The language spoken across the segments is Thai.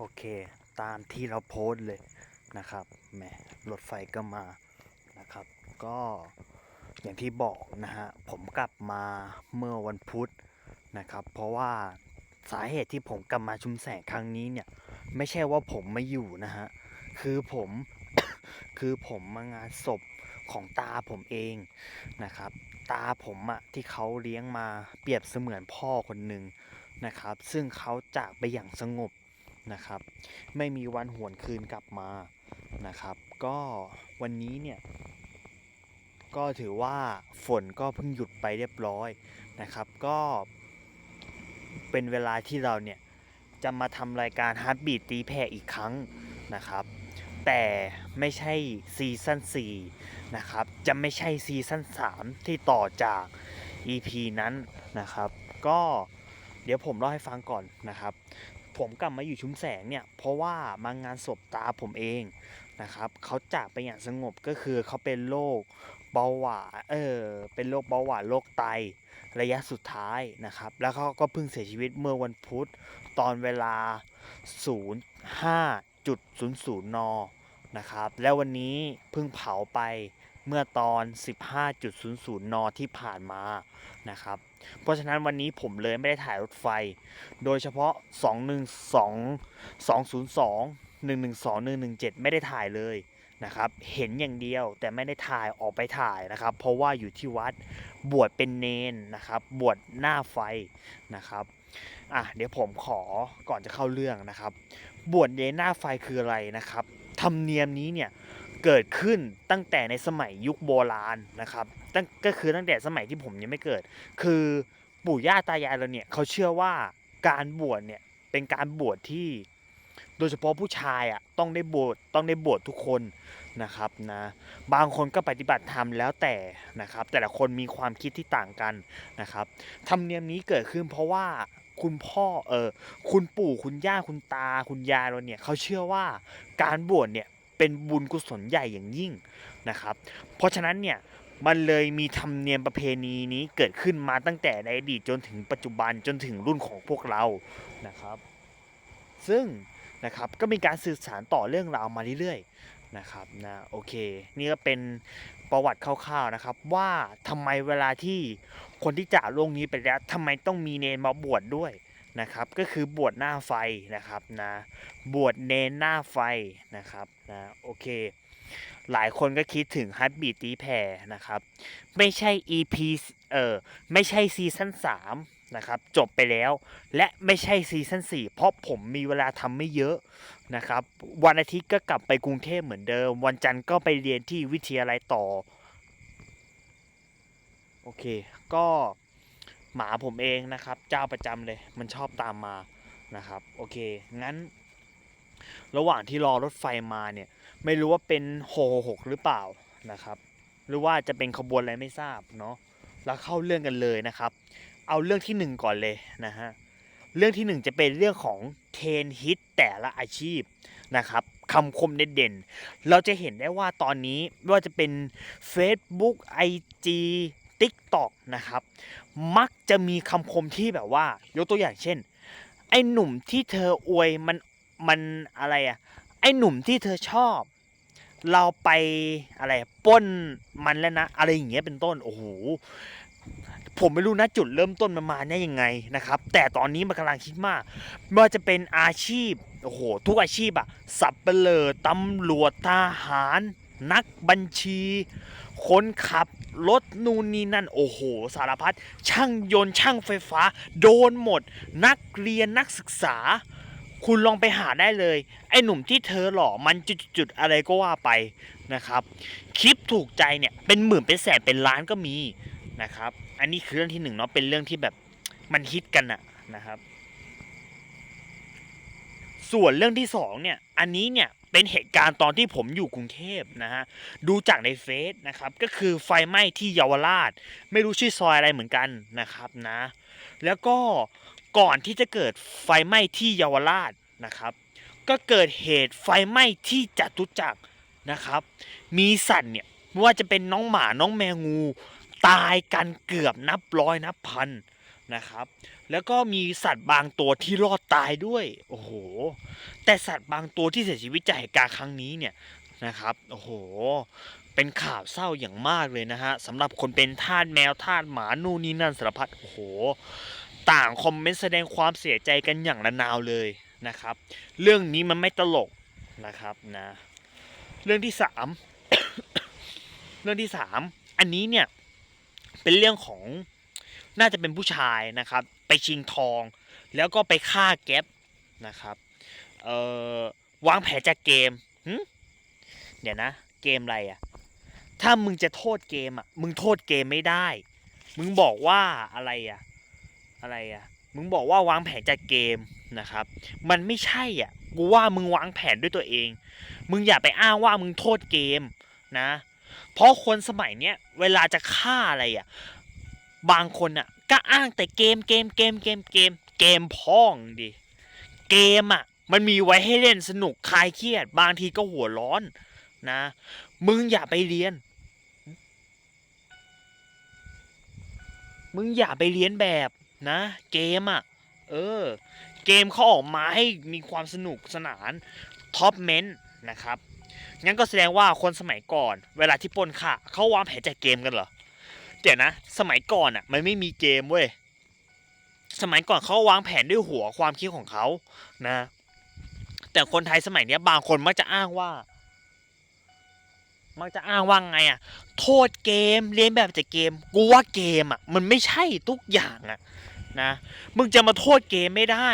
โอเค ตามที่เราโพสต์เลยนะครับแหมรถไฟก็มานะครับ ก็อย่างที่บอกนะฮะผมกลับมาเมื่อวันพุธนะครับ เพราะว่าสาเหตุที่ผมกลับมาชุมแสงครั้งนี้เนี่ย ไม่ใช่ว่าผมไม่อยู่นะฮะคือผมคือผมมางานศพของตาผมเองนะครับ ตาผมอะที่เขาเลี้ยงมาเปรียบเสมือนพ่อคนหนึ่งนะครับ ซึ่งเขาจากไปอย่างสงบ นะครับ ไม่มีวันหวนคืนกลับมานะครับ ก็วันนี้เนี่ยก็ถือว่าฝนก็เพิ่งหยุดไปเรียบร้อยนะครับ ก็เป็นเวลาที่เราเนี่ยจะมาทำรายการ Heartbeat ตีแผ่อีกครั้งนะครับ แต่ไม่ใช่ซีซั่น4นะครับ จะไม่ใช่ซีซั่น3ที่ต่อจาก EP นั้นนะครับ ก็เดี๋ยวผมเล่าให้ฟังก่อนนะครับ ผมกลับมาอยู่ชุมแสงเนี่ยเพราะว่ามางานศพตาผมเองนะครับเขาจากไปอย่างสงบก็คือเขาเป็นโรคเบาหวานเออเป็นโรคเบาหวานโรคไตระยะสุดท้ายนะครับ แล้วเขาก็เพิ่งเสียชีวิตเมื่อวันพุธตอนเวลา 05.00 น นะครับ แล้ววันนี้เพิ่งเผาไปเมื่อตอน 15.00 น ที่ผ่านมานะครับ เพราะฉะนั้นวันนี้ผมเลยไม่ได้ถ่ายรถไฟ โดยเฉพาะ 212 202 112 117 ไม่ได้ถ่ายเลยนะครับ เห็นอย่างเดียวแต่ไม่ได้ถ่ายออกไปถ่ายนะครับ เพราะว่าอยู่ที่วัดบวชเป็นเนนนะครับ บวชหน้าไฟนะครับอะเดี๋ยวผมขอก่อนจะเข้าเรื่องนะครับ บวชเนนหน้าไฟคืออะไรนะครับ ธรรมเนียมนี้เนี่ย เกิดขึ้นตั้งแต่ในสมัยยุคโบราณนะครับตั้งก็คือตั้งแต่สมัยที่ผมยังไม่เกิด คือปู่ย่าตายายเราเนี่ยเขาเชื่อว่าการบวชเนี่ยเป็นการบวชที่ โดยเฉพาะผู้ชายอะต้องได้บวชต้องได้บวชทุกคนนะครับนะบางคนก็ปฏิบัติธรรมแล้วแต่นะครับ แต่ละคนมีความคิดที่ต่างกันนะครับธรรมเนียมนี้เกิดขึ้นเพราะว่าคุณพ่อเออคุณปู่คุณย่าคุณตาคุณยายเราเนี่ยเขาเชื่อว่าการบวชเนี่ย เป็นบุญกุศลใหญ่อย่างยิ่งนะครับ เพราะฉะนั้นเนี่ยมันเลยมีธรรมเนียมประเพณีนี้เกิดขึ้นมาตั้งแต่ในอดีตจนถึงปัจจุบันจนถึงรุ่นของพวกเรานะครับ ซึ่งนะครับก็มีการสื่อสารต่อเรื่องราวมาเรื่อยๆนะครับนะโอเค นี่ก็เป็นประวัติคร่าวๆนะครับ ว่าทำไมเวลาที่คนที่จากโลกนี้ไปแล้วทำไมต้องมีเนนมาบวชดด้วย นะครับ ก็คือบวชหน้าไฟนะครับนะบวชเนนหน้าไฟนะครับนะโอเค หลายคนก็คิดถึงฮัตบีตีแผ่นะครับ ไม่ใช่ EP เออไม่ใช่ซีซั่น3นะครับจบไปแล้ว และไม่ใช่ซีซั่น4เพราะผมมีเวลาทำไม่เยอะนะครับ วันอาทิตย์ก็กลับไปกรุงเทพเหมือนเดิม วันจันทร์ก็ไปเรียนที่วิทยาลัยต่อ โอเค ก็ หมาผมเองนะครับ เจ้าประจำเลยมันชอบตามมานะครับ โอเค งั้น ระหว่างที่รอรถไฟมาเนี่ย ไม่รู้ว่าเป็นโฮหกหรือเปล่านะครับ หรือว่าจะเป็นขบวนอะไรไม่ทราบเนาะแล้วเข้าเรื่องกันเลยนะครับ เอาเรื่องที่หนึ่งก่อนเลยนะฮะเรื่องที่หนึ่งจะเป็นเรื่องของเทรนฮิตแต่ละอาชีพนะครับคำคมเด่นๆ เราจะเห็นได้ว่าตอนนี้ไม่ว่าจะเป็น Facebook IG TikTok นะครับ มักจะมีคำคมที่แบบว่า ยกตัวอย่างเช่น ไอ้หนุ่มที่เธออวยมันมันอะไรอะไอ้หนุ่มที่เธอชอบ เราไปอะไรป้นมันแล้วนะ อะไรอย่างเงี้ยเป็นต้นโอ้โหผมไม่รู้นะจุดเริ่มต้นมันมาเนี่ยยังไงนะครับ แต่ตอนนี้มันกำลังคิดมากไม่ว่าจะเป็นอาชีพโอ้โหทุกอาชีพอะสับเปลอตำรวจทหาร นักบัญชี คนขับ รถนู่นนี่นั่นโอ้โห สารพัดช่างยนต์ช่างไฟฟ้า โดนหมด นักเรียนนักศึกษา คุณลองไปหาได้เลย ไอ้หนุ่มที่เธอหล่อมันจุดๆอะไรก็ว่าไปนะครับ คลิปถูกใจเนี่ยเป็นหมื่นเป็นแสนเป็นล้านก็มีนะครับ อันนี้คือเรื่องที่หนึ่งเนาะเป็นเรื่องที่แบบมันฮิตกันอะนะครับ ส่วนเรื่องที่สองเนี่ย อันนี้เนี่ย เป็นเหตุการณ์ตอนที่ผมอยู่กรุงเทพนะฮะ ดูจากในเฟซนะครับ ก็คือไฟไหม้ที่เยาวราช ไม่รู้ชื่อซอยอะไรเหมือนกันนะครับนะ แล้วก็ก่อนที่จะเกิดไฟไหม้ที่เยาวราชนะครับ ก็เกิดเหตุไฟไหม้ที่จตุจักรนะครับ มีสัตว์เนี่ยไม่ว่าจะเป็นน้องหมาน้องแมวงู ตายกันเกือบนับร้อยนับพันนะครับ แล้วก็มีสัตว์บางตัวที่รอดตายด้วย โอ้โห แต่สัตว์บางตัวที่เสียชีวิตจากเหตุการณ์ครั้งนี้เนี่ยนะครับ โอ้โห เป็นข่าวเศร้าอย่างมากเลยนะฮะสำหรับคนเป็นทาสแมวทาสหมานู่นนี่นั่นสารพัด โอ้โห ต่างคอมเมนต์แสดงความเสียใจกันอย่างระนาวเลยนะครับ เรื่องนี้มันไม่ตลกนะครับนะ เรื่องที่สามเรื่องที่สามอันนี้เนี่ยเป็นเรื่องของ น่าจะเป็นผู้ชายนะครับ ไปชิงทอง แล้วก็ไปฆ่าแก๊ปนะครับเอ่อวางแผนจากเกมหึเดี๋ยวนะ เกมอะไรอะ่ะถ้ามึงจะโทษเกมอะ่ะมึงโทษเกมไม่ได้ มึงบอกว่าอะไรอะ่ะอะไรอะ่ะมึงบอกว่าวางแผนจากเกมนะครับ มันไม่ใช่อะ กูว่ามึงวางแผนด้วยตัวเอง มึงอย่าไปอ้างว่ามึงโทษเกมนะ เพราะคนสมัยเนี้ยเวลาจะฆ่าอะไรอะ บางคนอะ ก็อ้างแต่เกมเกมเกมเกมเกมเกมพ้องดิเกมอะ มันมีไว้ให้เล่นสนุกคลายเครียด บางทีก็หัวร้อนนะ มึงอย่าไปเรียน มึงอย่าไปเรียนแบบนะ เกมอะ เออ เกมเขาออกมาให้มีความสนุกสนานท็อปเมนต์นะครับงั้นก็แสดงว่าคนสมัยก่อน เวลาที่ปนข่าเขาวางแผนจากเกมกันเหรอ เดี๋ยวนะ สมัยก่อนอะ มันไม่มีเกมเว้ย สมัยก่อนเขาวางแผนด้วยหัวความคิดของเขานะ แต่คนไทยสมัยเนี้ยบางคนมักจะอ้างว่า มักจะอ้างว่าไงอะ โทษเกมเรียนแบบจากเกม กูว่าเกมอะ มันไม่ใช่ทุกอย่างอะนะมึงจะมาโทษเกมไม่ได้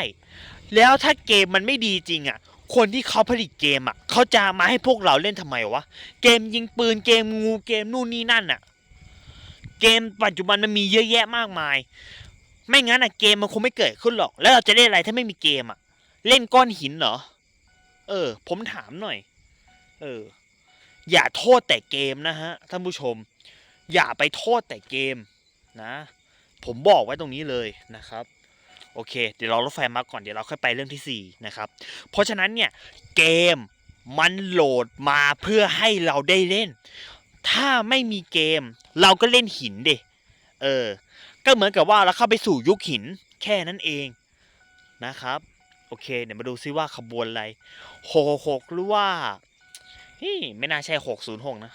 แล้วถ้าเกมมันไม่ดีจริงอะ คนที่เขาผลิตเกมอะ เขาจะมาให้พวกเราเล่นทำไมวะ เกมยิงปืนเกมงูเกมนู่นนี่นั่นอะ เกมปัจจุบันมันมีเยอะแยะมากมาย ไม่งั้นอะเกมมันคงไม่เกิดขึ้นหรอก แล้วเราจะเล่นอะไรถ้าไม่มีเกมอะเล่นก้อนหินเหรอ เออ ผมถามหน่อย เออ อย่าโทษแต่เกมนะฮะท่านผู้ชม อย่าไปโทษแต่เกมนะ ผมบอกไว้ตรงนี้เลยนะครับโอเค เดี๋ยวเรารถไฟมาก่อน เดี๋ยวเราค่อยไปเรื่องที่ 4 นะครับ เพราะฉะนั้นเนี่ย เกมมันโหลดมาเพื่อให้เราได้เล่น ถ้าไม่มีเกม เราก็เล่นหินเดเออ ก็เหมือนกับว่าเราเข้าไปสู่ยุคหินแค่นั้นเองนะครับ โอเค เดี๋ยวมาดูซิว่าขบวนอะไรหกหกหรือว่าฮ้ยไม่น่าใช่หกศูนย์หกนะ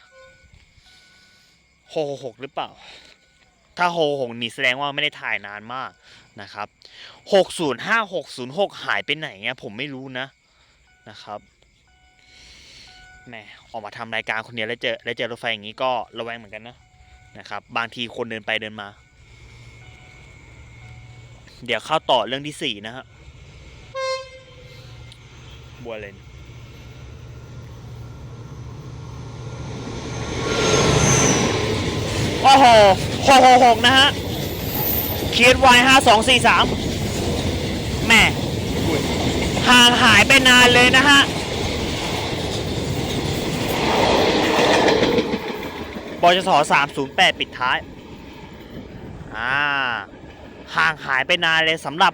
หกหกหรือเปล่า ถ้าหกหกนี่แสดงว่าไม่ได้ถ่ายนานมากนะครับหกศูนย์ห้าหกศูนย์หกหายไปไหนเงี้ยผมไม่รู้นะนะครับ แหมออกมาทำรายการคนเดียวแล้วเจอแล้วเจอรถไฟอย่างนี้ก็ระแวงเหมือนกันนะนะครับบางทีคนเดินไปเดินมา เดี๋ยวเข้าต่อเรื่องที่สี่นะฮะบัวเลนโอ้โหหกหกหกนะฮะเคียดไวห้าสองสี่สามแม่ห่างหายไปนานเลยนะฮะ บจสสามศูนย์แปดปิดท้าย อ่า ห่างหายไปนานเลยสำหรับ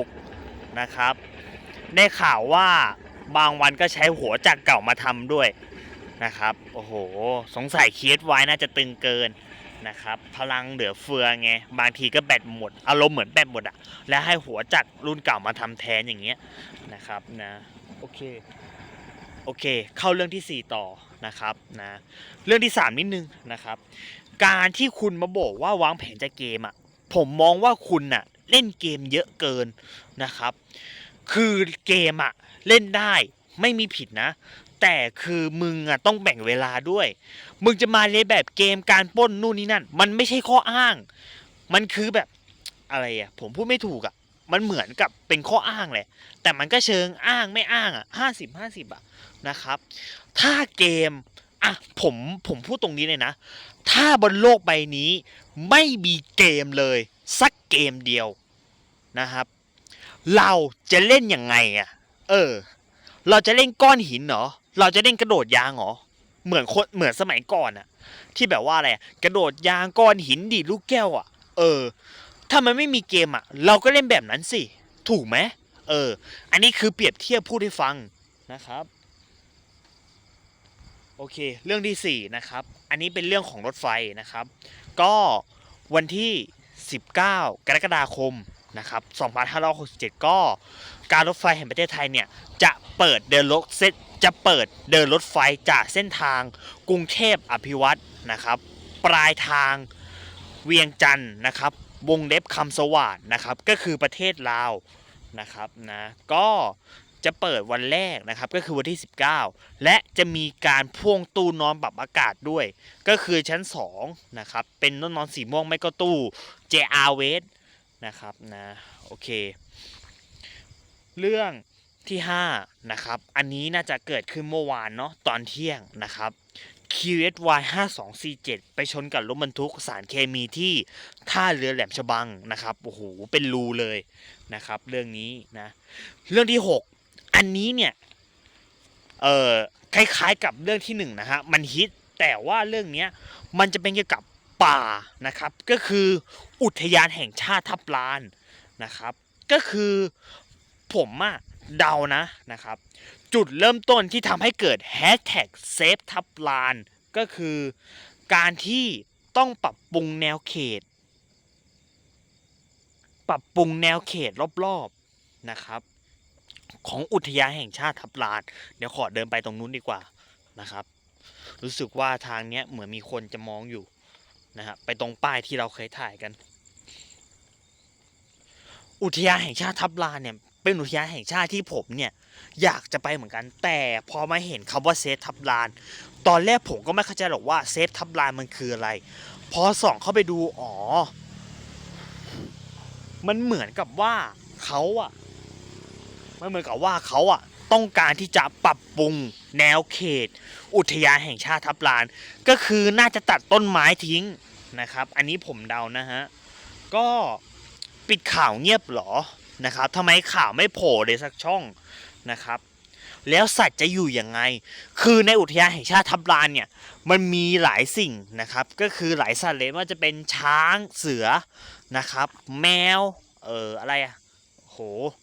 666 นะครับ ได้ข่าวว่าบางวันก็ใช้หัวจักรเก่ามาทำด้วยนะครับ โอ้โห สงสัยเคสไว้น่าจะตึงเกินนะครับ พลังเหลือเฟือไง บางทีก็แบตหมด อารมณ์เหมือนแบตหมดอะแล้วให้หัวจักรรุ่นเก่ามาทำแทนอย่างเงี้ยนะครับนะ โอเค โอเค เข้าเรื่องที่ 4 ต่อ นะครับนะเรื่องที่ 3 นิดนึงนะครับ การที่คุณมาบอกว่าวางแผนจะเกมอะผมมองว่าคุณน่ะเล่นเกมเยอะเกินนะครับ คือเกมอะเล่นได้ไม่มีผิดนะ แต่คือมึงอะต้องแบ่งเวลาด้วย มึงจะมาเล่นแบบเกมการป้นนู่นนี่นั่น มันไม่ใช่ข้ออ้าง มันคือแบบอะไรอะผมพูดไม่ถูกอะมันเหมือนกับเป็นข้ออ้างแหละ แต่มันก็เชิงอ้างไม่อ้างอะห้าสิบห้าสิบอะนะครับ ถ้าเกมอะผมผมพูดตรงนี้เลยนะ ถ้าบนโลกใบนี้ไม่มีเกมเลย สักเกมเดียวนะครับ เราจะเล่นยังไงอะเออ เราจะเล่นก้อนหินเหรอ เราจะเล่นกระโดดยางเหรอ เหมือนคนเหมือนสมัยก่อนอะที่แบบว่าอะไรกระโดดยางก้อนหินดีลูกแก้วอะเออ ถ้ามันไม่มีเกมอะเราก็เล่นแบบนั้นสิ ถูกไหมเออ อันนี้คือเปรียบเทียบพูดให้ฟังนะครับ โอเค เรื่องที่ 4 นะครับ อันนี้เป็นเรื่องของรถไฟนะครับ ก็วันที่ 19 กรกฎาคมนะครับ2567 ก็การรถไฟแห่งประเทศไทยเนี่ย จะเปิดเดินรถเส้นจะเปิดเดินรถไฟจากเส้นทางกรุงเทพอภิวัตรนะครับ ปลายทางเวียงจันทร์นะครับ วงเล็บคำสวัสดนะครับ ก็คือประเทศลาวนะครับนะก็ จะเปิดวันแรกนะครับก็คือวันที่ 19 และจะมีการพ่วงตู้นอนปรับอากาศด้วย ก็คือชั้น2นะครับเป็นตู้นอนสีม่วงไม่ก็ตู้ JR w a s นะครับนะโอเค เรื่องที่5นะครับอันนี้น่าจะเกิดขึ้นเมื่อวานเนาะตอนเที่ยงนะครับ QSY 5247ไปชนกับรถบรรทุกสารเคมีที่ท่าเรือแหลมฉบังนะครับโอ้โหเป็นรูเลยนะครับ เรื่องนี้นะเรื่องที่ 6 อันนี้เนี่ยเอ่อคล้ายๆกับเรื่องที่1นะฮะมันฮิตแต่ว่าเรื่องเนี้ยมันจะเป็นเกี่ยวกับป่านะครับ ก็คืออุทยานแห่งชาติทับลานนะครับ ก็คือผมอะเดานะนะครับ จุดเริ่มต้นที่ทำให้เกิดแฮชแท็กเซฟทับลานก็คือการที่ต้องปรับปรุงแนวเขต ปรับปรุงแนวเขตรอบๆนะครับ ของอุทยานแห่งชาติทับลาน เดี๋ยวขอเดินไปตรงนู้นดีกว่านะครับ รู้สึกว่าทางเนี้ยเหมือนมีคนจะมองอยู่นะฮะไปตรงป้ายที่เราเคยถ่ายกัน อุทยานแห่งชาติทับลานเนี่ยเป็นอุทยานแห่งชาติที่ผมเนี่ยอยากจะไปเหมือนกัน แต่พอมาเห็นคำว่าเซฟทับลาน ตอนแรกผมก็ไม่เข้าใจหรอกว่าเซฟทับลานมันคืออะไร พอส่องเข้าไปดูอ๋อ มันเหมือนกับว่าเขาอะ มันเหมือนกับว่าเขาอะต้องการที่จะปรับปรุงแนวเขต อุทยานแห่งชาติทับลาน ก็คือน่าจะตัดต้นไม้ทิ้งนะครับ อันนี้ผมเดานะฮะก็ปิดข่าวเงียบหรอนะครับทำไมข่าวไม่โผล่เลยสักช่องนะครับ แล้วสัตว์จะอยู่ยังไง คือในอุทยานแห่งชาติทับลานเนี่ยมันมีหลายสิ่งนะครับ ก็คือหลายสัตว์เลยว่าจะเป็นช้างเสือนะครับ แมวเอออะไรอะ โห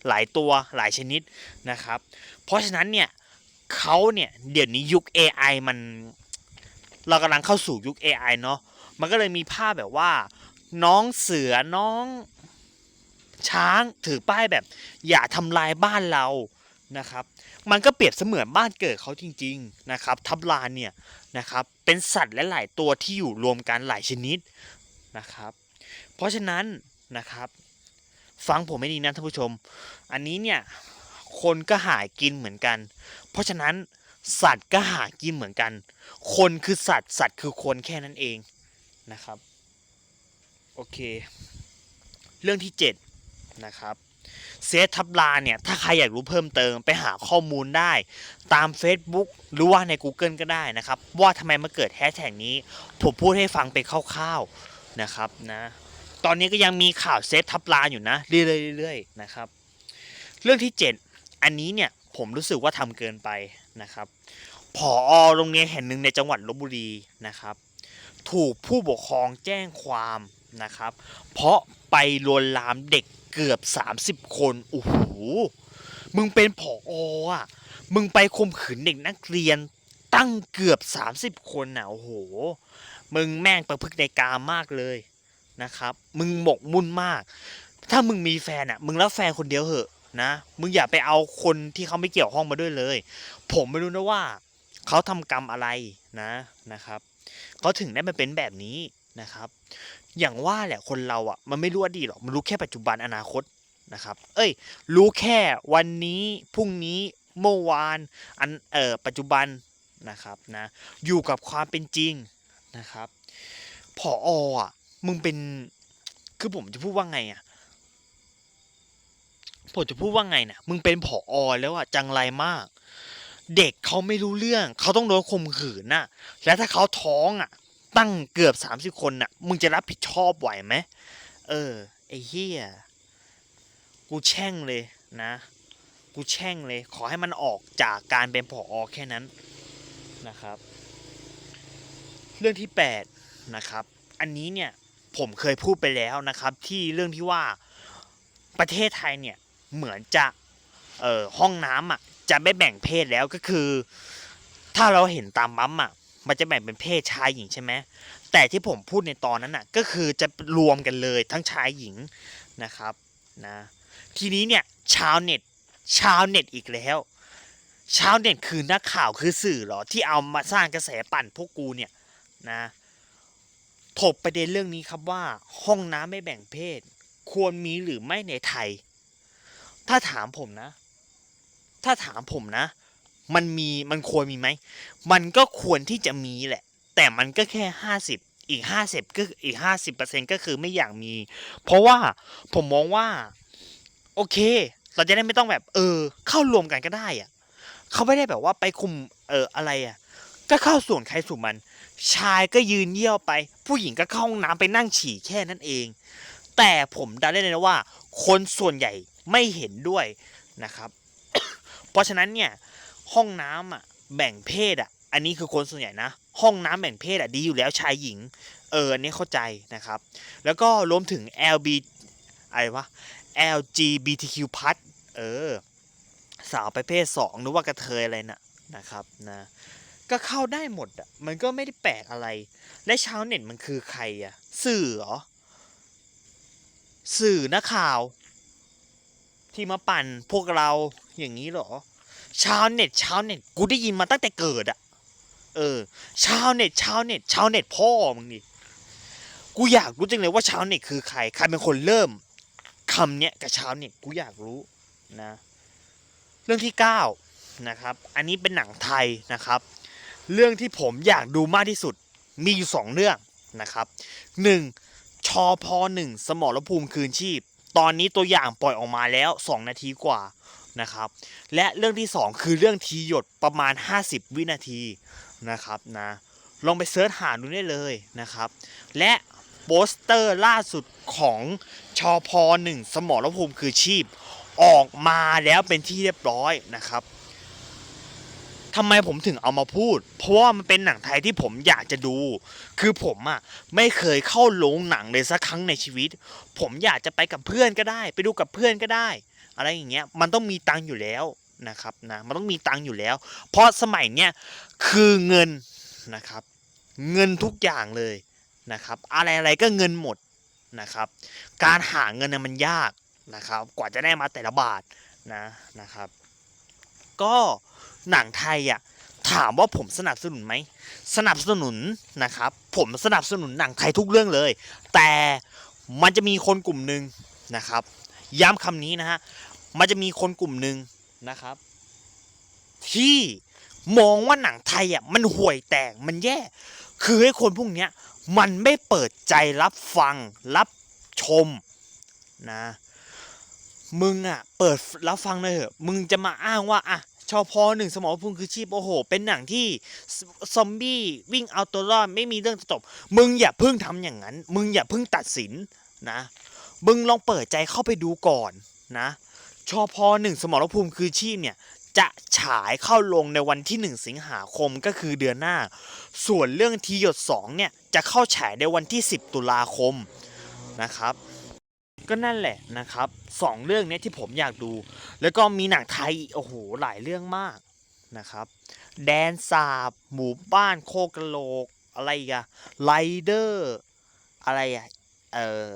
หลายตัวหลายชนิดนะครับ เพราะฉะนั้นเนี่ยเขาเนี่ยเดี๋ยวนี้ยุค AI มันเรากำลังเข้าสู่ยุค AI เนาะมันก็เลยมีภาพแบบว่า น้องเสือน้องช้างถือป้ายแบบ อย่าทำลายบ้านเรานะครับ มันก็เปรียบเสมือนบ้านเกิดเขาจริง ๆนะครับ ทับลานเนี่ยนะครับ เป็นสัตว์และหลายตัวที่อยู่รวมกันหลายชนิดนะครับ เพราะฉะนั้นนะครับ ฟังผมไม่ดีนะท่านผู้ชม อันนี้เนี่ยคนก็หากินเหมือนกัน เพราะฉะนั้นสัตว์ก็หากินเหมือนกัน คนคือสัตว์สัตว์คือคนแค่นั้นเองนะครับ โอเค เรื่องที่ 7 นะครับเซตทับลานเนี่ย ถ้าใครอยากรู้เพิ่มเติมไปหาข้อมูลได้ ตาม Facebook หรือว่าใน Google ก็ได้นะครับ ว่าทำไมมาเกิดแฮชแท็กนี้ ผมพูดให้ฟังไปคร่าวๆนะครับนะ ตอนนี้ก็ยังมีข่าวเซฟทับลานอยู่นะเรื่อยๆนะครับ เรื่องที่ 7 อันนี้เนี่ยผมรู้สึกว่าทำเกินไปนะครับผอโรงเรียนแห่งหนึ่งในจังหวัดลบบุรีนะครับ ถูกผู้ปกครองแจ้งความนะครับ เพราะไปลวนลามเด็กเกือบ 30 คนโอ้โหมึงเป็นผออะมึงไปข่มขืนเด็กนักเรียนตั้งเกือบ 30 คนน่ะโอ้โห มึงแม่งประพฤติในกามมากเลย นะครับ มึงหมกมุ่นมาก ถ้ามึงมีแฟนอะ มึงรับแฟนคนเดียวเหอะนะ มึงอย่าไปเอาคนที่เขาไม่เกี่ยวข้องมาด้วยเลย ผมไม่รู้นะว่า เขาทำกรรมอะไรนะนะครับเขาถึงได้มาเป็นแบบนี้นะครับ อย่างว่าแหละคนเราอะ มันไม่รู้อดีตหรอก มันรู้แค่ปัจจุบันอนาคตนะครับ เอ้ย รู้แค่วันนี้พรุ่งนี้เมื่อวานอันเออปัจจุบันนะครับนะอยู่กับความเป็นจริงนะครับผออะ มึงเป็น คือผมจะพูดว่าไงอะผมจะพูดว่าไงนะมึงเป็นผออแล้วอะจังไรมาก เด็กเขาไม่รู้เรื่อง เขาต้องโดนข่มขืนน่ะ แล้วถ้าเขาท้องอะ ตั้งเกือบสามสิบคนน่ะ มึงจะรับผิดชอบไหวไหมเออ ไอ้เฮียกูแช่งเลยนะ กูแช่งเลย ขอให้มันออกจากการเป็นผออแค่นั้นนะครับ เรื่องที่แปดนะครับ อันนี้เนี่ย ผมเคยพูดไปแล้วนะครับ ที่เรื่องที่ว่าประเทศไทยเนี่ยเหมือนจะเอ่อห้องน้ำอะจะไม่แบ่งเพศแล้วก็คือ ถ้าเราเห็นตามปั๊มอะมันจะแบ่งเป็นเพศชายหญิงใช่ไหมแต่ที่ผมพูดในตอนนั้นอะก็คือจะรวมกันเลยทั้งชายหญิงนะครับนะทีนี้เนี่ยชาวเน็ตชาวเน็ตอีกแล้ว ชาวเน็ตคือนักข่าวคือสื่อเหรอที่เอามาสร้างกระแสปั่นพวกกูเนี่ยนะ ถกประเด็นเรื่องนี้ครับว่า ห้องน้ำไม่แบ่งเพศ ควรมีหรือไม่ในไทย ถ้าถามผมนะ ถ้าถามผมนะ มันมีมันควรมีไหม มันก็ควรที่จะมีแหละ แต่มันก็แค่ห้าสิบอีกห้าสิบก็อีกห้าสิบเปอร์เซ็นก็คือไม่อยากมี เพราะว่าผมมองว่า โอเค เราจะได้ไม่ต้องแบบ เออ เข้ารวมกันก็ได้อะเขาไม่ได้แบบว่าไปคุมเอออะไรอะก็เข้าส่วนใครส่วนมัน ชายก็ยืนเยี่ยวไป ผู้หญิงก็เข้าห้องน้ำไปนั่งฉี่แค่นั้นเอง แต่ผมเดาได้เลยนะว่า คนส่วนใหญ่ไม่เห็นด้วยนะครับ เพราะฉะนั้นเนี่ยห้องน้ำอะแบ่งเพศอะ อันนี้คือคนส่วนใหญ่นะ ห้องน้ำแบ่งเพศอะดีอยู่แล้วชายหญิง เอออันนี้เข้าใจนะครับ แล้วก็รวมถึง LB อะไรวะ LGBTQ+ เออ สาวประเภทสองหรือว่ากระเทยอะไรน่ะนะครับนะ ก็เข้าได้หมดอะมันก็ไม่ได้แปลกอะไร และชาวเน็ตมันคือใครอะ สื่อเหรอ สื่อนักข่าว ที่มาปั่นพวกเราอย่างนี้เหรอ ชาวเน็ตชาวเน็ตกูได้ยินมาตั้งแต่เกิดอะเออ ชาวเน็ตชาวเน็ตชาวเน็ตพ่อมึงดิกูอยากรู้จังเลยว่าชาวเน็ตคือใครใครเป็นคนเริ่มคำเนี้ยกับชาวเน็ตกูอยากรู้นะ เรื่องที่เก้านะครับ อันนี้เป็นหนังไทยนะครับ เรื่องที่ผมอยากดูมากที่สุดมีอยู่สองเรื่องนะครับหนึ่งชอพอหนึ่งสมรภูมิคืนชีพ ตอนนี้ตัวอย่างปล่อยออกมาแล้ว 2 นาทีกว่านะครับ และเรื่องที่ 2 คือเรื่องทีหยดประมาณ 50 วินาทีนะครับนะลองไปเสิร์ชหาดูได้เลยนะครับ และโปสเตอร์ล่าสุดของชอพอหนึ่งสมรภูมิคือชีพ ออกมาแล้วเป็นที่เรียบร้อยนะครับ ทำไมผมถึงเอามาพูด เพราะว่ามันเป็นหนังไทยที่ผมอยากจะดู คือผมอะไม่เคยเข้าโรงหนังเลยสักครั้งในชีวิต ผมอยากจะไปกับเพื่อนก็ได้ ไปดูกับเพื่อนก็ได้ อะไรอย่างเงี้ยมันต้องมีตังค์อยู่แล้วนะครับนะมันต้องมีตังค์อยู่แล้ว เพราะสมัยเนี้ยคือเงินนะครับ เงินทุกอย่างเลยนะครับ อะไรอะไรก็เงินหมดนะครับ การหาเงินน่ะมันยากนะครับ กว่าจะได้มาแต่ละบาทนะนะครับ ก็ หนังไทยอะถามว่าผมสนับสนุนไหมสนับสนุนนะครับ ผมสนับสนุนหนังไทยทุกเรื่องเลย แต่มันจะมีคนกลุ่มหนึ่งนะครับ ย้ำคำนี้นะฮะมันจะมีคนกลุ่มหนึ่งนะครับ ที่มองว่าหนังไทยอะมันห่วยแตกมันแย่ คือให้คนพวกเนี้ยมันไม่เปิดใจรับฟังรับชมนะ มึงอะ เปิดรับฟังเลยเหอะ มึงจะมาอ้างว่าอะ ชอพอหนึ่งสมองภูมิคือชีพโอ้โห เป็นหนังที่ซอมบี้วิ่งเอาตัวรอดไม่มีเรื่องจะจบมึงอย่าเพิ่งทำอย่างนั้น มึงอย่าเพิ่งตัดสินนะ มึงลองเปิดใจเข้าไปดูก่อนนะ ชอพอหนึ่งสมรภูมิคือชีพเนี่ยจะฉายเข้าลงในวันที่หนึ่งสิงหาคมก็คือเดือนหน้า ส่วนเรื่องทีหยดสองเนี่ยจะเข้าฉายในวันที่ 10 ตุลาคมนะครับ ก็นั่นแหละนะครับสองเรื่องนี้ที่ผมอยากดู แล้วก็มีหนังไทยโอ้โหหลายเรื่องมากนะครับ แดนสาบ หมู่บ้านโคกะโหลก อะไรอีกันไลเดอร์อะไรอะเอ่อ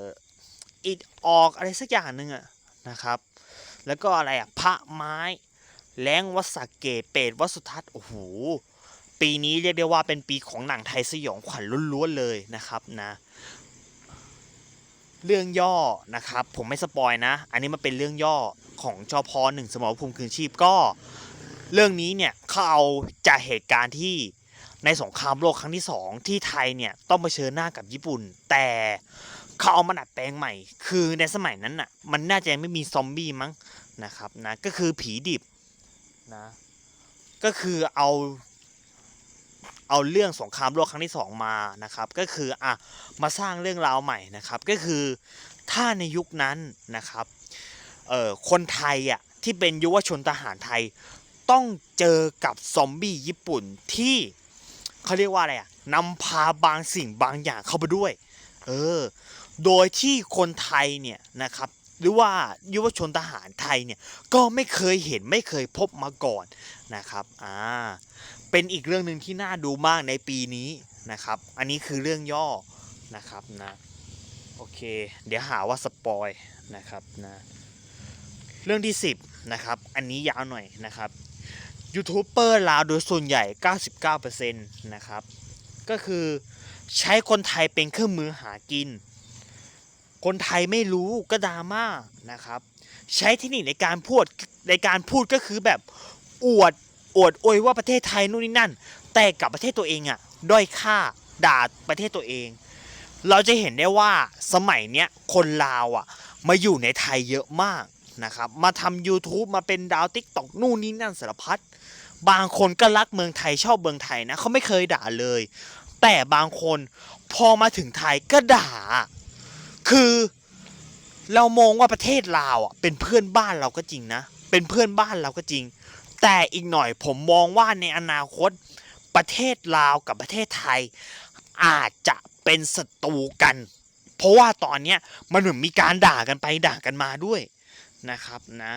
อิดออกอะไรสักอย่างหนึ่งอะนะครับ แล้วก็อะไรอะพระไม้แล้งวัสเกตเปตวัสุทัศน์โอ้โหปีนี้เรียกได้ว่าเป็นปีของหนังไทยสยองขวัญล้วนๆเลยนะครับนะ เรื่องย่อนะครับ ผมไม่สปอยนะ อันนี้มันเป็นเรื่องย่อของจอพหนึ่งสมรภูมิคืนชีพก็ เรื่องนี้เนี่ยเขาเอาจากเหตุการณ์ที่ในสงครามโลกครั้งที่สองที่ไทยเนี่ยต้องเผชิญหน้ากับญี่ปุ่น แต่เขาเอามาดัดแปลงใหม่ คือในสมัยนั้นน่ะมันน่าจะไม่มีซอมบี้มั้งนะครับนะก็คือผีดิบนะก็คือเอา เอาเรื่องสงครามโลกครั้งที่สองมานะครับ ก็คืออะมาสร้างเรื่องราวใหม่นะครับ ก็คือถ้าในยุคนั้นนะครับเอ่อคนไทยอะที่เป็นยุวชนทหารไทยต้องเจอกับซอมบี้ญี่ปุ่นที่เขาเรียกว่าอะไรอะนำพาบางสิ่งบางอย่างเข้าไปด้วยเออโดยที่คนไทยเนี่ยนะครับหรือว่ายุวชนทหารไทยเนี่ยก็ไม่เคยเห็นไม่เคยพบมาก่อนนะครับอ่า เป็นอีกเรื่องหนึ่งที่น่าดูมากในปีนี้นะครับ อันนี้คือเรื่องย่อนะครับนะโอเค เดี๋ยวหาว่าสปอยนะครับนะเรื่องที่ 10นะครับอันนี้ยาวหน่อยนะครับยูทูบเบอร์ลาวโดยส่วนใหญ่ 99%นะครับก็คือใช้คนไทยเป็นเครื่องมือหากิน คนไทยไม่รู้ก็ดราม่านะครับ ใช้เทคนิคในการพูดในการพูดก็คือแบบอวด อวดอวยว่าประเทศไทยนู่นนี่นั่น แต่กับประเทศตัวเองอะด้อยค่าด่าประเทศตัวเอง เราจะเห็นได้ว่าสมัยเนี้ยคนลาวอะมาอยู่ในไทยเยอะมากนะครับ มาทำ YouTube มาเป็นดาวติ๊กตอกนู่นนี่นั่นสารพัดบางคนก็รักเมืองไทยชอบเมืองไทยนะเขาไม่เคยด่าเลย แต่บางคนพอมาถึงไทยก็ด่า คือเรามองว่าประเทศลาวอะเป็นเพื่อนบ้านเราก็จริงนะ เป็นเพื่อนบ้านเราก็จริง แต่อีกหน่อยผมมองว่าในอนาคตประเทศลาวกับประเทศไทย อาจจะเป็นศัตรูกัน เพราะว่าตอนเนี้ยมันเหมือนมีการด่ากันไปด่ากันมาด้วยนะครับนะ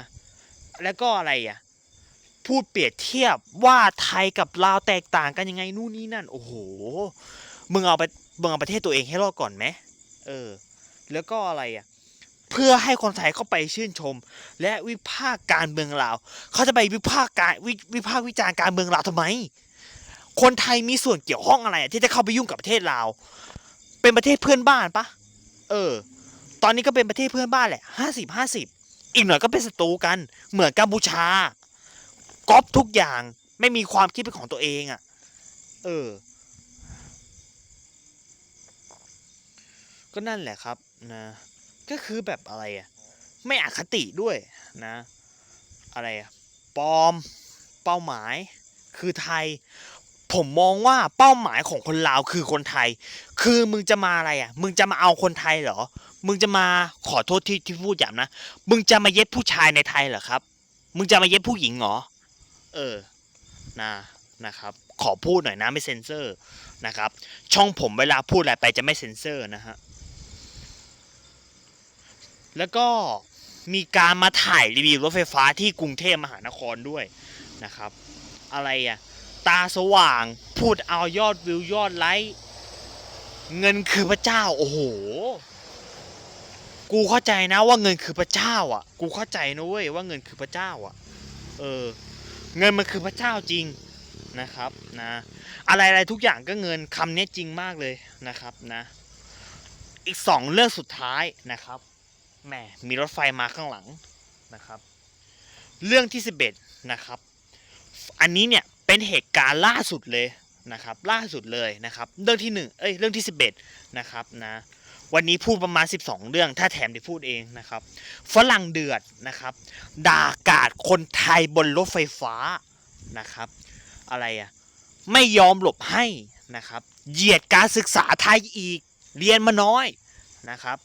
แล้วก็อะไรอะพูดเปรียบเทียบว่าไทยกับลาวแตกต่างกันยังไงนู่นนี่นั่น โอ้โหมึงเอาไปมึงเอาประเทศตัวเองให้รอดก่อนไหมเออ แล้วก็อะไรอะ เพื่อให้คนไทยเข้าไปชื่นชม และวิพากษ์การเมืองลาว เขาจะไปวิพากษ์การวิวิพากษ์วิจารณ์การเมืองลาวทำไม คนไทยมีส่วนเกี่ยวข้องอะไรที่จะเข้าไปยุ่งกับประเทศลาว เป็นประเทศเพื่อนบ้านปะเออ ตอนนี้ก็เป็นประเทศเพื่อนบ้านแหละห้าสิบห้าสิบอีกหน่อยก็เป็นศัตรูกัน เหมือนกัมพูชาก๊อปทุกอย่างไม่มีความคิดเป็นของตัวเองอะ่ะ เออ ก็นั่นแหละครับนะ ก็คือแบบอะไรอะ่ะไม่อคติด้วยนะ อะไรอะปลอมเป้าหมายคือไทย ผมมองว่าเป้าหมายของคนลาวคือคนไทย คือมึงจะมาอะไรอะ มึงจะมาเอาคนไทยเหรอ มึงจะมาขอโทษที่ที่พูดหยาบนะ มึงจะมาเย็บผู้ชายในไทยเหรอครับ มึงจะมาเย็บผู้หญิงเหรอ เออ นะนะครับ ขอพูดหน่อยนะไม่เซ็นเซอร์นะครับ ช่องผมเวลาพูดอะไรไปจะไม่เซ็นเซอร์นะฮะ แล้วก็มีการมาถ่ายรีวิวรถไฟฟ้าที่กรุงเทพมหานครด้วยนะครับ อะไรอะตาสว่างพูดเอายอดวิวยอดไลค์เงินคือพระเจ้า โอ้โห กูเข้าใจนะว่าเงินคือพระเจ้า อะ กูเข้าใจนะเว้ยว่าเงินคือพระเจ้า อะ เออ เงินมันคือพระเจ้าจริงนะครับนะ อะไรอะไรทุกอย่างก็เงินคำนี้จริงมากเลยนะครับนะ อีกสองเรื่องสุดท้ายนะครับ แหมมีรถไฟมาข้างหลังนะครับ เรื่องที่สิบเอ็ดนะครับ อันนี้เนี่ยเป็นเหตุการณ์ล่าสุดเลยนะครับ ล่าสุดเลยนะครับ เรื่องที่หนึ่งเอ้ยเรื่องที่สิบเอ็ดนะครับนะวันนี้พูดประมาณ 12 เรื่อง ถ้าแถมได้พูดเองนะครับ ฝรั่งเดือดนะครับ ด่ากาดคนไทยบนรถไฟฟ้านะครับ อะไรอะไม่ยอมหลบให้นะครับ เหยียดการศึกษาไทยอีก เรียนมาน้อยนะครับ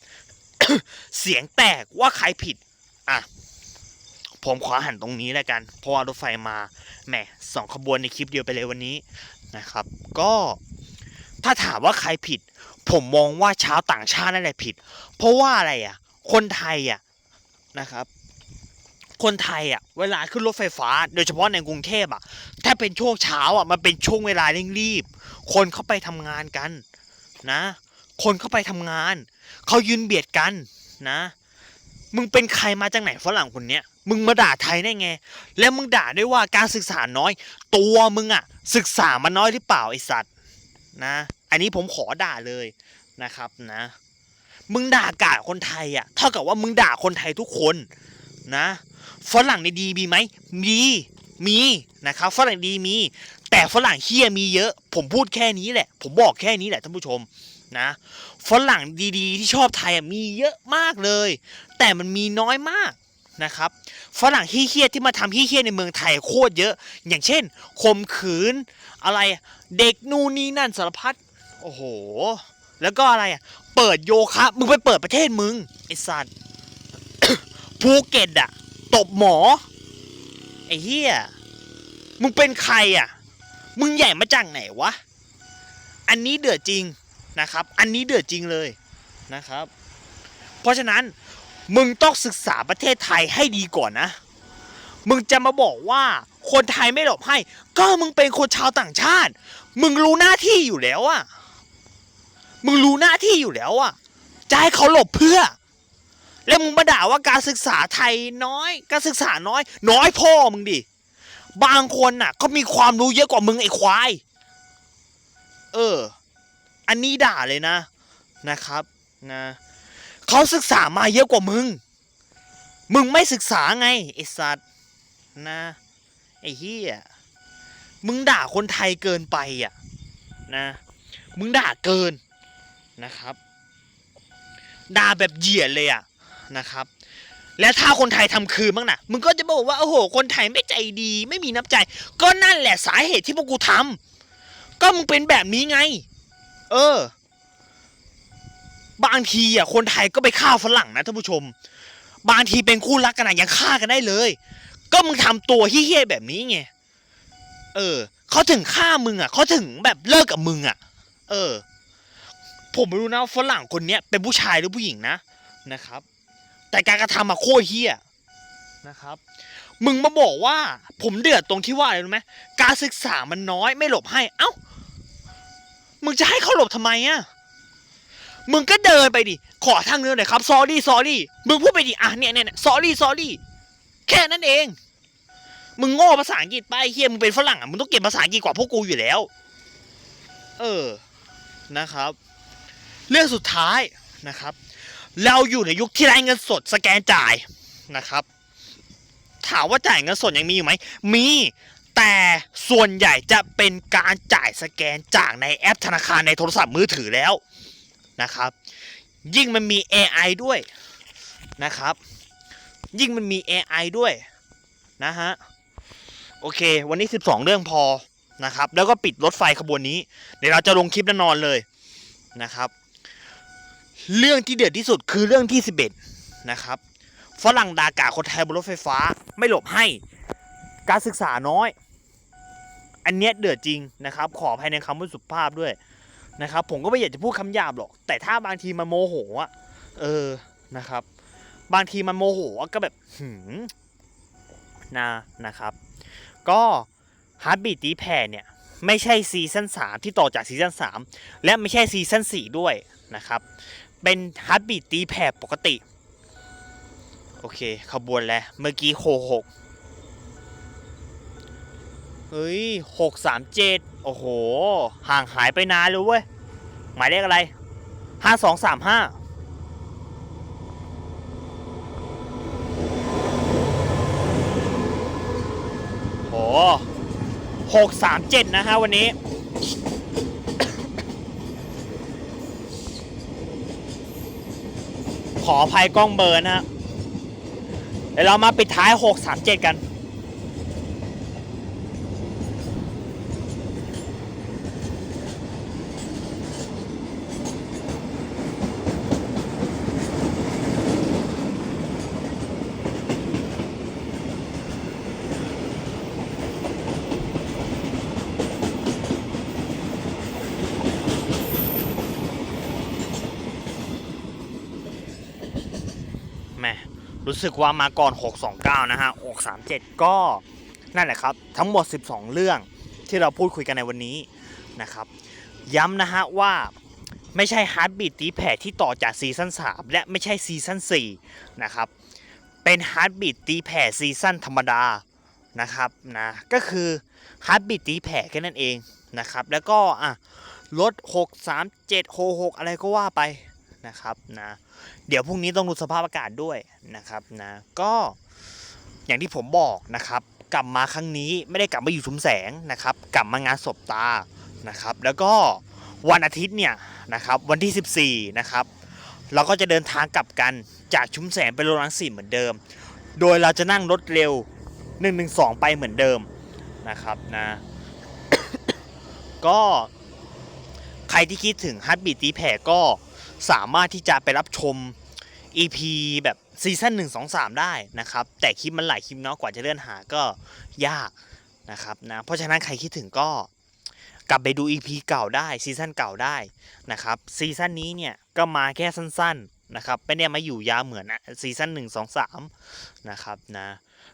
เสียงแตกว่าใครผิด อะ ผมขอหันตรงนี้แล้วกัน เพราะว่ารถไฟมา แหมสองขบวนในคลิปเดียวไปเลยวันนี้นะครับ ก็ถ้าถามว่าใครผิด ผมมองว่าชาวต่างชาตินั่นแหละผิด เพราะว่าอะไรอะ คนไทยอะนะครับ คนไทยอะ เวลาขึ้นรถไฟฟ้า โดยเฉพาะในกรุงเทพอะ ถ้าเป็นช่วงเช้าอะ มันเป็นช่วงเวลาเร่งรีบ คนเข้าไปทำงานกันนะ คนเข้าไปทำงาน เขายืนเบียดกันนะ มึงเป็นใครมาจากไหนฝรั่งคนเนี้ย มึงมาด่าไทยได้ไง แล้วมึงด่าด้วยว่าการศึกษาน้อย ตัวมึงอะศึกษามาน้อยหรือเปล่าไอสัตว์นะ อันนี้ผมขอด่าเลยนะครับนะ มึงด่ากาดคนไทยอะเท่ากับว่ามึงด่าคนไทยทุกคนนะฝรั่งในดีมีไหมมีมีนะครับฝรั่งดีมี แต่ฝรั่งเฮี้ยมีเยอะ ผมพูดแค่นี้แหละ ผมบอกแค่นี้แหละท่านผู้ชมนะ ฝรั่งดีๆ ที่ชอบไทยมีเยอะมากเลย แต่มันมีน้อยมากนะครับฝรั่งเฮี้ยๆที่มาทำเฮี้ยๆในเมืองไทยโคตรเยอะ อย่างเช่นข่มขืนอะไรเด็กนู่นนี่นั่นสารพัดโอ้โห แล้วก็อะไรอะเปิดโยคะมึงไปเปิดประเทศมึงไอสัตว์ภูเก็ตอะตบหมอไอ้เหี้ยมึงเป็นใครอะ มึงใหญ่มาจากไหนวะ อันนี้เดือดจริง นะครับ อันนี้เดือดจริงเลยนะครับ เพราะฉะนั้นมึงต้องศึกษาประเทศไทยให้ดีก่อนนะ มึงจะมาบอกว่าคนไทยไม่หลบให้ ก็มึงเป็นคนชาวต่างชาติ มึงรู้หน้าที่อยู่แล้วอะมึงรู้หน้าที่อยู่แล้วอะจะให้เขาหลบเพื่อ แล้วมึงมาด่าว่าการศึกษาไทยน้อย การศึกษาน้อย น้อยพ่อมึงดิ บางคนน่ะ ก็มีความรู้เยอะกว่ามึงไอ้ควาย เออ อันนี้ด่าเลยนะนะครับนะเขาศึกษามาเยอะกว่ามึง มึงไม่ศึกษาไงไอ้สัตว์นะไอ้เฮียมึงด่าคนไทยเกินไปอะนะมึงด่าเกินนะครับ ด่าแบบเหยียดเลยอะนะครับ แล้วถ้าคนไทยทำคืนบ้างนะมึงก็จะบอกว่าโอ้โห คนไทยไม่ใจดี ไม่มีน้ำใจ ก็นั่นแหละสาเหตุที่พวกกูทำก็มึงเป็นแบบนี้ไง เออ บางทีอะคนไทยก็ไปฆ่าฝรั่งนะท่านผู้ชม บางทีเป็นคู่รักกันนะยังฆ่ากันได้เลย ก็มึงทำตัวเฮี้ยๆแบบนี้ไงเออเขาถึงฆ่ามึงอะเขาถึงแบบเลิกกับมึงอะ เออ ผมไม่รู้นะว่าฝรั่งคนเนี้ยเป็นผู้ชายหรือผู้หญิงนะนะครับ แต่การกระทำมาโคตรเฮี้ยนะครับ มึงมาบอกว่า ผมเดือดตรงที่ว่าอะไรรู้ไหมการศึกษามันน้อยไม่หลบให้ เอ้า มึงจะให้เขาหลบทำไมอะ มึงก็เดินไปดิ ขอทางเดินหน่อยครับซอรี่ซอรี่ มึงพูดไปดิ อะเนี่ยเนี่ยซอรี่ซอรี่ แค่นั้นเอง มึงโง่ภาษาอังกฤษไปเฮียมึงเป็นฝรั่งอะ มึงต้องเก่งภาษาอังกฤษกว่าพวกกูอยู่แล้ว เออ นะครับ เรื่องสุดท้ายนะครับ เราอยู่ในยุคที่ไร้เงินสดสแกนจ่ายนะครับ ถามว่าจ่ายเงินสดยังมีอยู่ไหม มี แต่ส่วนใหญ่จะเป็นการจ่ายสแกนจากในแอปธนาคารในโทรศัพท์มือถือแล้วนะครับ ยิ่งมันมี AI ด้วยนะครับ ยิ่งมันมี AI ด้วยนะฮะโอเค วันนี้ 12 เรื่องพอนะครับ แล้วก็ปิดรถไฟขบวนนี้ เดี๋ยวเราจะลงคลิปแน่นอนเลยนะครับ เรื่องที่เดือดที่สุดคือเรื่องที่ 11 นะครับ ฝรั่งดากาคนไทยบนรถไฟฟ้าไม่หลบให้ การศึกษาน้อย อันเนี้ยเดือดจริงนะครับ ขอภายในคำว่าสุภาพด้วยนะครับ ผมก็ไม่อยากจะพูดคำหยาบหรอก แต่ถ้าบางทีมันโมโหอะเออนะครับ บางทีมันโมโหก็แบบหืมนะนะครับ ก็ฮาร์ดบีตีแผ่เนี่ยไม่ใช่ซีซั่น3ที่ต่อจากซีซั่น3และไม่ใช่ซีซั่น4ด้วยนะครับ เป็นฮาร์ดบีตีแผ่ปกติ โอเค ขบวนแล้ว เมื่อกี้โคหก เฮ้ยหกสามเจ็ดโอ้โห ห่างหายไปนานเลยเว้ย หมายเลขอะไรห้าสองสามห้าโอ้หกสามเจ็ดนะฮะวันนี้ขออภัยกล้องเบอร์นะฮะเดี๋ยวเรามาปิดท้าย 637 กัน แหม่ รู้สึกว่ามาก่อน 629 นะฮะ637 ก็นั่นแหละครับ ทั้งหมด 12 เรื่องที่เราพูดคุยกันในวันนี้นะครับ ย้ำนะฮะว่าไม่ใช่ฮาร์ดบีทตีแผ่ที่ต่อจากซีซั่น3และไม่ใช่ซีซั่น4นะครับ เป็นฮาร์ดบีทตีแผ่ซีซั่นธรรมดานะครับนะก็คือฮาร์ดบีทตีแผ่แค่นั้นเองนะครับ แล้วก็อะลด 6 3 7 6 6 อะไรก็ว่าไปนะครับนะ เดี๋ยวพรุ่งนี้ต้องดูสภาพอากาศด้วยนะครับนะก็อย่างที่ผมบอกนะครับ กลับมาครั้งนี้ไม่ได้กลับมาอยู่ชุมแสงนะครับ กลับมางานศพตานะครับ แล้วก็วันอาทิตย์เนี่ยนะครับวันที่ 14นะครับเราก็จะเดินทางกลับกันจากชุมแสงไปโรงรังสีเหมือนเดิม โดยเราจะนั่งรถเร็ว 112 ไปเหมือนเดิมนะครับนะก็ใครที่คิดถึงฮัตบีตีแผ่ก็สามารถที่จะไปรับชม EP แบบซีซั่น1 2 3ได้นะครับ แต่คลิปมันหลายคลิปเนาะกว่าจะเลื่อนหาก็ยากนะครับนะเพราะฉะนั้นใครคิดถึงก็กลับไปดู EP เก่าได้ซีซั่นเก่าได้นะครับซีซั่นนี้เนี่ยก็มาแค่สั้นๆนะครับไม่ได้มาอยู่ยาวเหมือนซีซั่น1 2 3นะครับนะ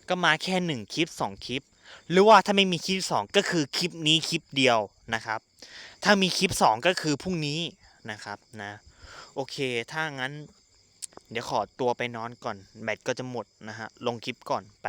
ก็มาแค่1คลิป2คลิป หรือว่าถ้าไม่มีคลิป2ก็คือคลิปนี้คลิปเดียวนะครับ ถ้ามีคลิป2ก็คือพรุ่งนี้นะครับนะโอเคถ้างั้น เดี๋ยวขอตัวไปนอนก่อนแบตก็จะหมดนะฮะลงคลิปก่อนไป